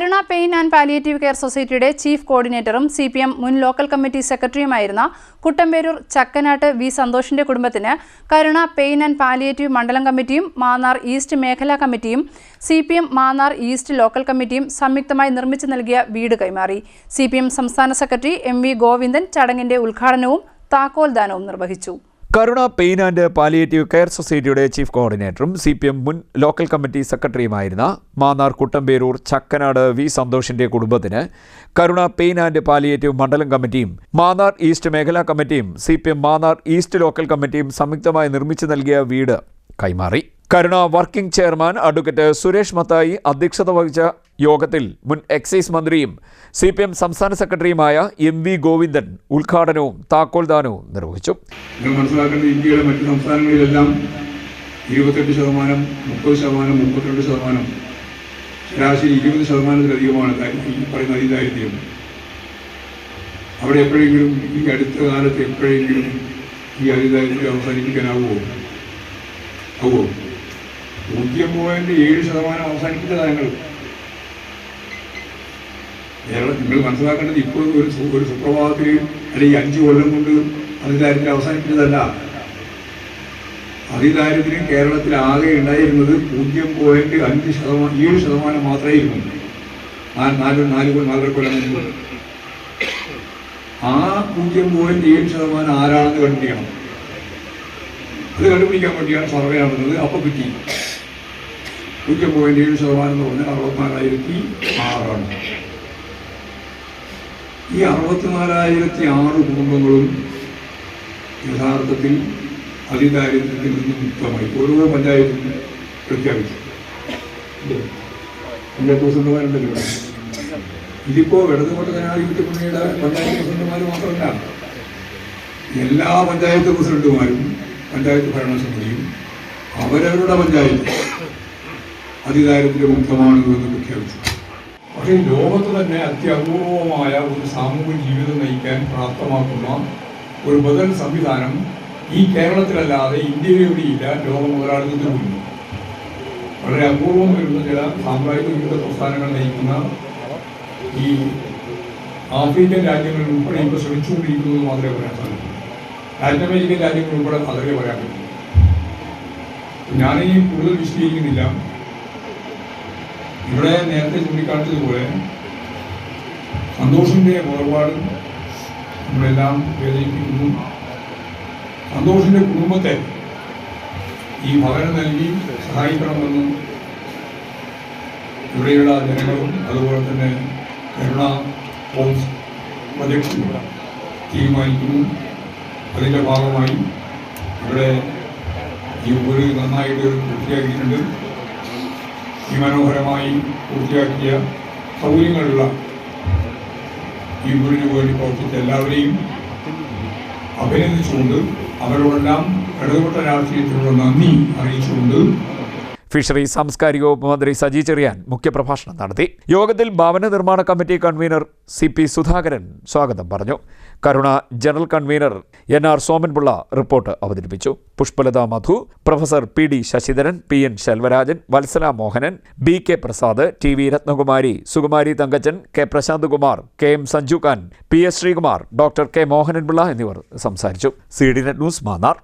Karuna pain and palliative care സൊസൈറ്റിയുടെ chief കോർഡിനേറ്ററും C P M മുൻ ലോക്കൽ കമ്മിറ്റി സെക്രട്ടറിയുമായിരുന്ന കുട്ടമ്പേരൂർ ചക്കനാട്ട് വി സന്തോഷിന്റെ കുടുംബത്തിന് കരുണ പെയിൻ ആൻഡ് പാലിയേറ്റീവ് മണ്ഡലം കമ്മിറ്റിയും മാന്നാർ ഈസ്റ്റ് മേഖലാ കമ്മിറ്റിയും C P M Mannar east local കമ്മിറ്റിയും സംയുക്തമായി നിർമ്മിച്ചു നൽകിയ വീട് കൈമാറി. സി പി എം സംസ്ഥാന സെക്രട്ടറി എം വി ഗോവിന്ദൻ ചടങ്ങിന്റെ ഉദ്ഘാടനവും താക്കോൽദാനവും നിർവഹിച്ചു. Karuna pain and palliative care സൊസൈറ്റിയുടെ ചീഫ് കോർഡിനേറ്ററും സി പി എം മുൻ ലോക്കൽ കമ്മിറ്റി സെക്രട്ടറിയുമായിരുന്ന മാന്നാർ കുട്ടമ്പേരൂർ ചക്കനാട് വി സന്തോഷിന്റെ കുടുംബത്തിന് കരുണ പെയിൻ ആൻഡ് പാലിയേറ്റീവ് മണ്ഡലം കമ്മിറ്റിയും മാന്നാർ ഈസ്റ്റ് മേഖലാ കമ്മിറ്റിയും C P M Mannar east local കമ്മിറ്റിയും സംയുക്തമായി നിർമ്മിച്ചു നൽകിയ വീട് കൈമാറി. Karuna working chairman advocate Suresh Mathai അധ്യക്ഷത വഹിച്ച യോഗത്തിൽ മുൻ എക്സൈസ് മന്ത്രിയും സി പി എം സംസ്ഥാന സെക്രട്ടറിയുമായ എം വി ഗോവിന്ദൻ ഉദ്ഘാടനവും താക്കോൽദാനവും നിർവഹിച്ചു. ഇന്ത്യയുടെ മറ്റ് സംസ്ഥാനങ്ങളിലെല്ലാം ഇരുപത്തെട്ട് ശതമാനം മുപ്പത് ശതമാനം മുപ്പത്തിരണ്ട് ശതമാനം ശരാശരി ഇരുപത് ശതമാനത്തിലധികമാണ് ഈ പറയുന്ന അവിടെ എപ്പോഴെങ്കിലും ഈ അടുത്ത കാലത്ത് എപ്പോഴെങ്കിലും ഈ അതിദാരിദ്ര്യം അവസാനിപ്പിക്കാനാവുമോ? ആവുമോ? പൂജ്യം പോയിന്റ് ഏഴ് ശതമാനം അവസാനിപ്പിച്ചതാണ് ഞങ്ങൾ കേരളം നിങ്ങൾ മനസ്സിലാക്കേണ്ടത് ഇപ്പോൾ ഒരു ഒരു സുപ്രഭാതത്തിൽ അല്ലെങ്കിൽ അഞ്ച് കൊല്ലം കൊണ്ട് അതിദാരിദ്ര്യം അവസാനിപ്പിച്ചതല്ല. അതിദാരിദ്ര്യം കേരളത്തിൽ ആകെ ഉണ്ടായിരുന്നത് പൂജ്യം പോയിന്റ് അഞ്ച് ശതമാനം ഏഴ് ശതമാനം മാത്രമേ ഇരുന്നു. നാല് നാല് നാല് നാലര കൊല്ലം മുമ്പ്. ആ പൂജ്യം പോയിന്റ് ഏഴ് ശതമാനം ആരാണെന്ന് കണ്ടുപിടിക്കണം. അത് കണ്ടുപിടിക്കാൻ വേണ്ടിയാണ് സർവേ നടന്നത്. അപ്പൊ കിട്ടി. പൂജ്യം പോയിന്റ് ഏഴ് ശതമാനം എന്ന് പറഞ്ഞാൽ അറുപത്തിനാലായിരത്തി ആറാണ്. ഈ അറുപത്തിനാലായിരത്തി ആറ് കുടുംബങ്ങളും യഥാർത്ഥത്തിൽ അതിദാരിദ്ര്യത്തിൽ നിന്ന് മുക്തമായി. ഓരോ പഞ്ചായത്തും പ്രഖ്യാപിച്ചു? പഞ്ചായത്ത് പ്രസിഡന്റുമാരുണ്ടല്ലോ ഇതിപ്പോ ഇടതുകൊണ്ട് ജനാധിപത്യ മുന്നണിയുടെ പഞ്ചായത്ത് പ്രസിഡന്റുമാർ മാത്രമല്ല. എല്ലാ പഞ്ചായത്ത് പ്രസിഡന്റുമാരും പഞ്ചായത്ത് ഭരണസമിതിയും അവരവരുടെ പഞ്ചായത്ത് അതിദാരിദ്ര്യ മുക്തമാണ് എന്ന് പ്രഖ്യാപിച്ചു. പക്ഷേ ലോകത്ത് തന്നെ അത്യപൂർവമായ ഒരു സാമൂഹിക ജീവിതം നയിക്കാൻ പ്രാപ്തമാക്കുന്ന ഒരു ബദൽ സംവിധാനം ഈ കേരളത്തിലല്ലാതെ ഇന്ത്യയിൽ എവിടെയില്ല ലോക മുതലാളിത്തത്തിലുണ്ട് വളരെ അപൂർവം വരുന്ന ചില സാമ്രാജ്യ വിരുദ്ധ പ്രസ്ഥാനങ്ങൾ നയിക്കുന്ന ഈ ആഫ്രിക്കൻ രാജ്യങ്ങളിൽ ഉൾപ്പെടെ ഇപ്പോൾ ശ്രമിച്ചുകൊണ്ടിരിക്കുന്നത് മാത്രമേ പറയാൻ സാധിക്കൂ. ലാറ്റിൻ അമേരിക്കൻ രാജ്യങ്ങൾ ഉൾപ്പെടെ അതേ പറയാൻ പറ്റും. ഞാനിനി കൂടുതൽ വിശദീകരിക്കുന്നില്ല. ഇവിടെ നേരത്തെ ചൂണ്ടിക്കാട്ടിയതുപോലെ സന്തോഷിന്റെ പുറപാട് നമ്മളെല്ലാം വേദനിപ്പിക്കുന്നു. സന്തോഷിന്റെ കുടുംബത്തെ ഈ ഭവനം നൽകി സഹായിക്കണമെന്നും ഇവിടെയുള്ള ജനങ്ങളും അതുപോലെ തന്നെ കരുണ ഹോംസ് പ്രൊജക്ട് തീരുമാനിക്കുന്നു. അതിന്റെ ഭാഗമായി ഇവിടെ ഈ ഊര് നന്നായിട്ട് പൂർത്തിയാക്കിയിട്ടുണ്ട്. ഈ മനോഹരമായി പൂർത്തിയാക്കിയ സൗകര്യങ്ങളുള്ള ഈ ഗുരുവിന് വേണ്ടി പ്രവർത്തിച്ച എല്ലാവരെയും അഭിനന്ദിച്ചുകൊണ്ട് അവരോടെല്ലാം ഇടതുപെട്ട രാഷ്ട്രീയത്തിനുള്ള നന്ദി അറിയിച്ചുകൊണ്ട് ഫിഷറി സാംസ്കാരിക വകുപ്പ് മന്ത്രി സജി ചെറിയാൻ മുഖ്യപ്രഭാഷണം നടത്തി. യോഗത്തിൽ ഭവന നിർമ്മാണ committee convener C P Sudhakaran സ്വാഗതം പറഞ്ഞു. Karuna general convener N R Somanpillai report അവതരിപ്പിച്ചു. Pushpalatha Madhu professor P D Sasidharan P N Selvarajan Vatsala Mohanan B K Prasad T V Ratnakumari Sukumari Thankachan K Prashant Kumar K M Sanju Khan P S Sreekumar doctor K Mohananpillai എന്നിവർ സംസാരിച്ചു. C D net news Mannar.